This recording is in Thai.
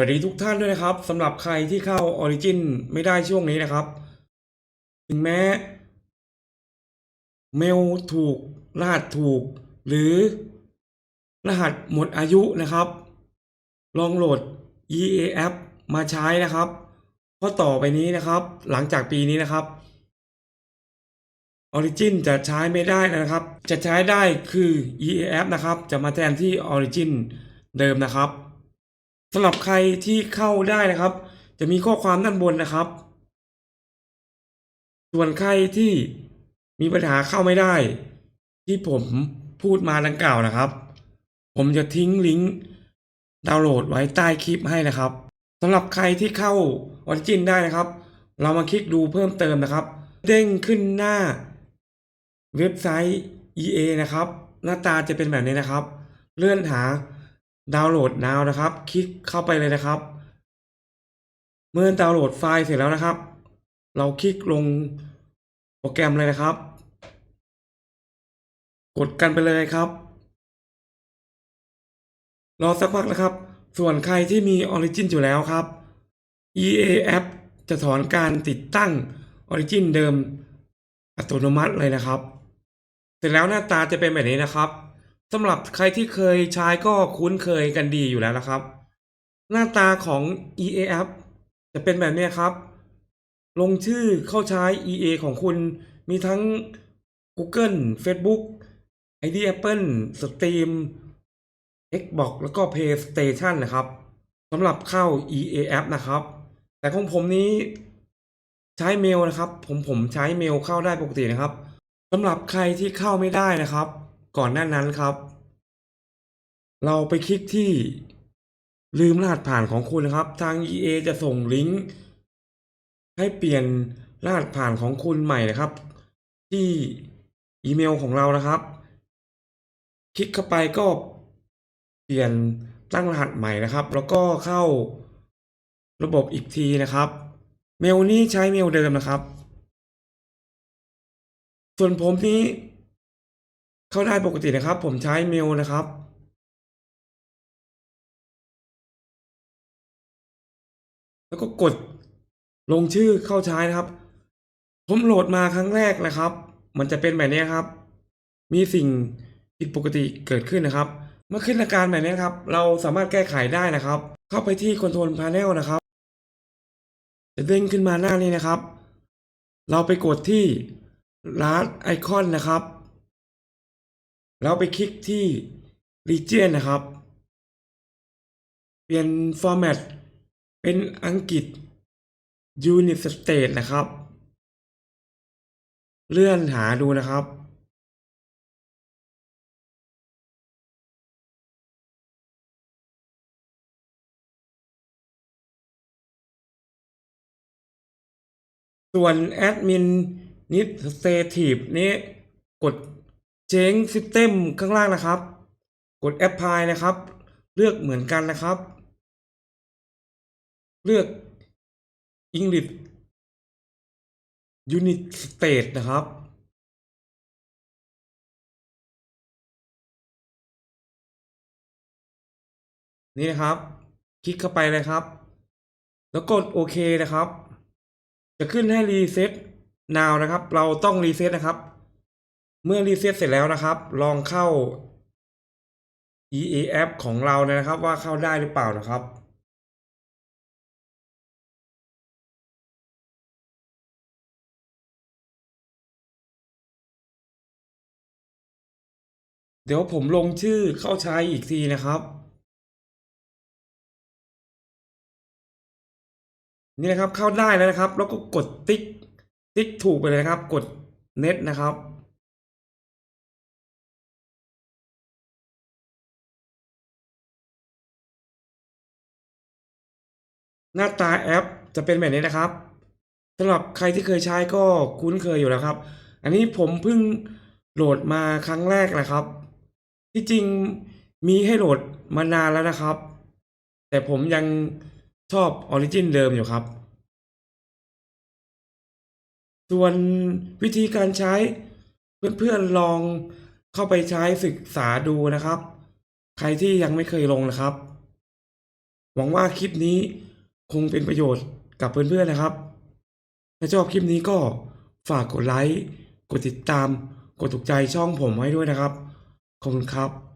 วัสดีทุกท่านด้วยนะครับสำหรับใครที่เข้า Origin ไม่ได้ช่วงนี้นะครับ ถึงแม้ เมลถูก รหัสถูก หรือ รหัสหมดอายุนะครับ ลองโหลด EA App มาใช้นะครับ เพราะต่อไปนี้นะครับ หลังจากปีนี้นะครับ Origin จะใช้ไม่ได้นะครับ จะใช้ได้คือ EA App นะครับ จะมาแทนที่ Origin เดิมนะครับ สำหรับใครที่เข้าได้นะครับ จะมีข้อความด้านบนนะครับ ส่วนใครที่มีปัญหาเข้าไม่ได้ ที่ผมพูดมาดังกล่าวนะครับ ผมจะทิ้งลิงก์ดาวน์โหลดไว้ใต้คลิปให้นะครับสำหรับใครที่เข้า Origin ได้นะครับ เรามาคลิกดูเพิ่มเติมนะครับ เด้งขึ้นหน้า เว็บไซต์ EA นะครับ หน้าตาจะเป็นแบบนี้นะครับ เลื่อนหา ดาวน์โหลด now นะครับ คลิกเข้าไปเลยนะครับ เมื่อดาวน์โหลดไฟล์เสร็จแล้วนะครับ เราคลิกลงโปรแกรมเลยนะครับ กดกันไปเลยครับ รอสักพักนะครับ ส่วนใครที่มี Origin อยู่แล้วครับ EA App จะถอนการติดตั้ง Origin เดิมอัตโนมัติเลยนะครับ เสร็จแล้วหน้าตาจะเป็นแบบนี้นะครับ สำหรับใครที่เคยใช้ก็คุ้นเคยกันดีอยู่แล้วนะครับ หน้าตาของ EA App จะเป็นแบบนี้ครับ ลงชื่อเข้าใช้ EA ของคุณมีทั้ง Google Facebook ID Apple Steam Xbox แล้วก็ PlayStation นะครับสำหรับเข้า EA App นะครับ แต่ของผมนี้ใช้เมลนะครับ ผมผมใช้เมลเข้าได้ปกตินะครับสำหรับใครที่เข้าไม่ได้นะครับ ก่อนหน้านั้นครับ เราไปคลิกที่ลืมรหัสผ่านของคุณนะครับ ทาง EA จะส่งลิงก์ให้เปลี่ยนรหัสผ่านของคุณใหม่นะครับ ที่อีเมลของเรานะครับ คลิกเข้าไปก็เปลี่ยนตั้งรหัสใหม่นะครับ แล้วก็เข้าระบบอีกทีนะครับ เมลนี้ใช้เมลเดิมนะครับ ส่วนผมนี้ เข้าได้ปกตินะครับ ผมใช้เมลนะครับแล้วก็กดลงชื่อเข้าใช้นะครับ ผมโหลดมาครั้งแรกนะครับ มันจะเป็นแบบนี้ครับ มีสิ่งผิดปกติเกิดขึ้นนะครับ เมื่อขึ้นอาการแบบนี้ครับ เราสามารถแก้ไขได้นะครับ เข้าไปที่ Control Panel นะครับ จะเด้งขึ้นมาหน้านี้นะครับ เราไปกดที่ Last Icon นะครับ แล้วไปคลิกที่ Region นะครับ เปลี่ยน Format เป็นอังกฤษ Unit State นะครับ เลื่อนหาดูนะครับ ส่วน Administrative นี้กด Change System ข้างล่างนะครับ กด Apply นะครับ เลือกเหมือนกันนะครับ เลือก English Unit State นะครับ นี่นะครับ คลิกเข้าไปเลยครับ แล้วกดโอเคนะครับ จะขึ้นให้รีเซ็ต now นะครับ เราต้องรีเซ็ตนะครับ เมื่อรีเซ็ตเสร็จแล้วนะครับ ลองเข้า EA App ของเรานะครับ ว่าเข้าได้หรือเปล่านะครับ เดี๋ยวผมลงชื่อเข้าใช้อีกทีนะครับนี่นะครับเข้าได้แล้วนะครับ แล้วก็กดติ๊กติ๊กถูกไปเลยนะครับ กดเน็ตนะครับ หน้าตาแอปจะเป็นแบบนี้นะครับสำหรับใครที่เคยใช้ก็คุ้นเคยอยู่แล้วครับ อันนี้ผมเพิ่งโหลดมาครั้งแรกนะครับ ที่จริงมีให้โหลดมานานแล้วนะครับ แต่ผมยังชอบออริจินเดิมอยู่ครับ ส่วนวิธีการใช้เพื่อนๆลองเข้าไปใช้ศึกษาดูนะครับ ใครที่ยังไม่เคยลงนะครับ หวังว่าคลิปนี้ คงเป็นประโยชน์กับเพื่อนๆนะครับ ถ้าชอบคลิปนี้ก็ฝากกดไลค์ กดติดตาม กดถูกใจช่องผมไว้ด้วยนะครับ ขอบคุณครับ